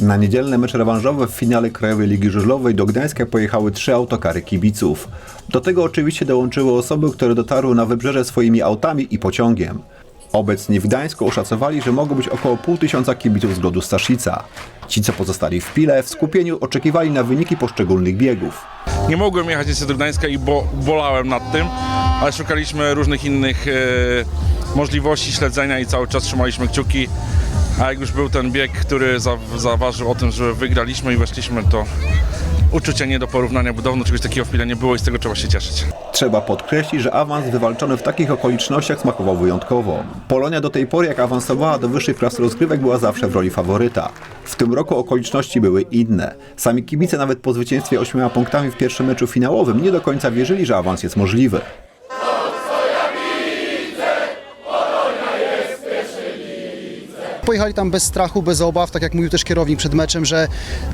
Na niedzielne mecze rewanżowe w finale Krajowej Ligi Żużlowej do Gdańska pojechały trzy autokary kibiców. Do tego oczywiście dołączyły osoby, które dotarły na wybrzeże swoimi autami i pociągiem. Obecnie w Gdańsku oszacowali, że mogło być około pół tysiąca kibiców z Grodu Staszica. Ci, co pozostali w Pile, w skupieniu oczekiwali na wyniki poszczególnych biegów. Nie mogłem jechać jeszcze do Gdańska i bo, bolałem nad tym, ale szukaliśmy różnych innych e, możliwości śledzenia i cały czas trzymaliśmy kciuki. A jak już był ten bieg, który za, zaważył o tym, że wygraliśmy i weszliśmy, to uczucie nie do porównania, bo dawno czegoś takiego w Pile nie było i z tego trzeba się cieszyć. Trzeba podkreślić, że awans wywalczony w takich okolicznościach smakował wyjątkowo. Polonia do tej pory, jak awansowała do wyższej klasy rozgrywek, była zawsze w roli faworyta. W tym roku okoliczności były inne. Sami kibice nawet po zwycięstwie ośmioma punktami w pierwszym meczu finałowym nie do końca wierzyli, że awans jest możliwy. Pojechali tam bez strachu, bez obaw, tak jak mówił też kierownik przed meczem, że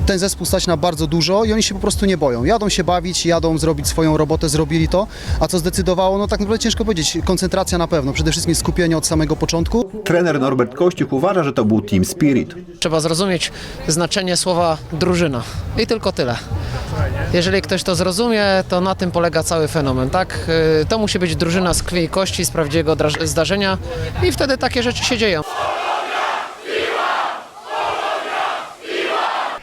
ten zespół stać na bardzo dużo i oni się po prostu nie boją. Jadą się bawić, jadą zrobić swoją robotę, zrobili to. A co zdecydowało? No tak naprawdę ciężko powiedzieć. Koncentracja na pewno, przede wszystkim skupienie od samego początku. Trener Norbert Kościuk uważa, że to był team spirit. Trzeba zrozumieć znaczenie słowa drużyna. I tylko tyle. Jeżeli ktoś to zrozumie, to na tym polega cały fenomen, tak? Y, To musi być drużyna z krwi i kości, z prawdziwego zdarzenia i wtedy takie rzeczy się dzieją.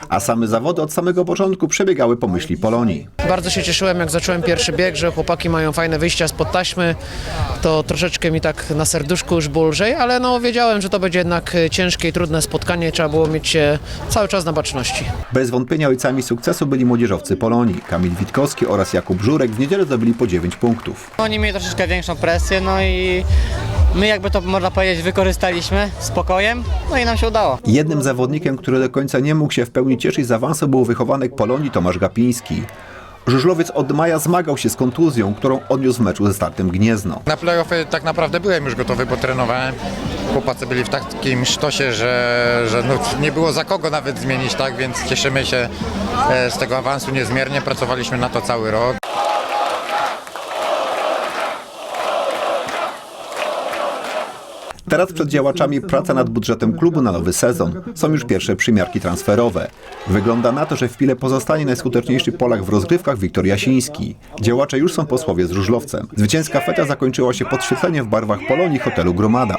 A same zawody od samego początku przebiegały po myśli Polonii. Bardzo się cieszyłem, jak zacząłem pierwszy bieg, że chłopaki mają fajne wyjścia spod taśmy. To troszeczkę mi tak na serduszku już było lżej, ale no wiedziałem, że to będzie jednak y, ciężkie i trudne spotkanie. Trzeba było mieć się cały czas na baczności. Bez wątpienia ojcami sukcesu byli młodzieżowcy Polonii. Kamil Witkowski oraz Jakub Żurek w niedzielę zdobyli po 9 punktów. Oni mieli troszeczkę większą presję, no i my jakby to można powiedzieć wykorzystaliśmy spokojem, no i nam się udało. Jednym zawodnikiem, który do końca nie mógł się w pełni cieszyć z awansu był wychowanek Polonii Tomasz Gapiński. Żużlowiec od maja zmagał się z kontuzją, którą odniósł w meczu ze startem Gniezno. Na playoffy tak naprawdę byłem już gotowy, bo trenowałem. Chłopacy byli w takim sztosie, że, że no, nie było za kogo nawet zmienić, tak, więc cieszymy się e, z tego awansu niezmiernie. Pracowaliśmy na to cały rok. Teraz przed działaczami praca nad budżetem klubu na nowy sezon. Są już pierwsze przymiarki transferowe. Wygląda na to, że w Pile pozostanie najskuteczniejszy Polak w rozgrywkach Wiktor Jasiński. Działacze już są posłowie z Żużlowcem. Zwycięska feta zakończyła się podświetleniem w barwach Polonii hotelu Gromada.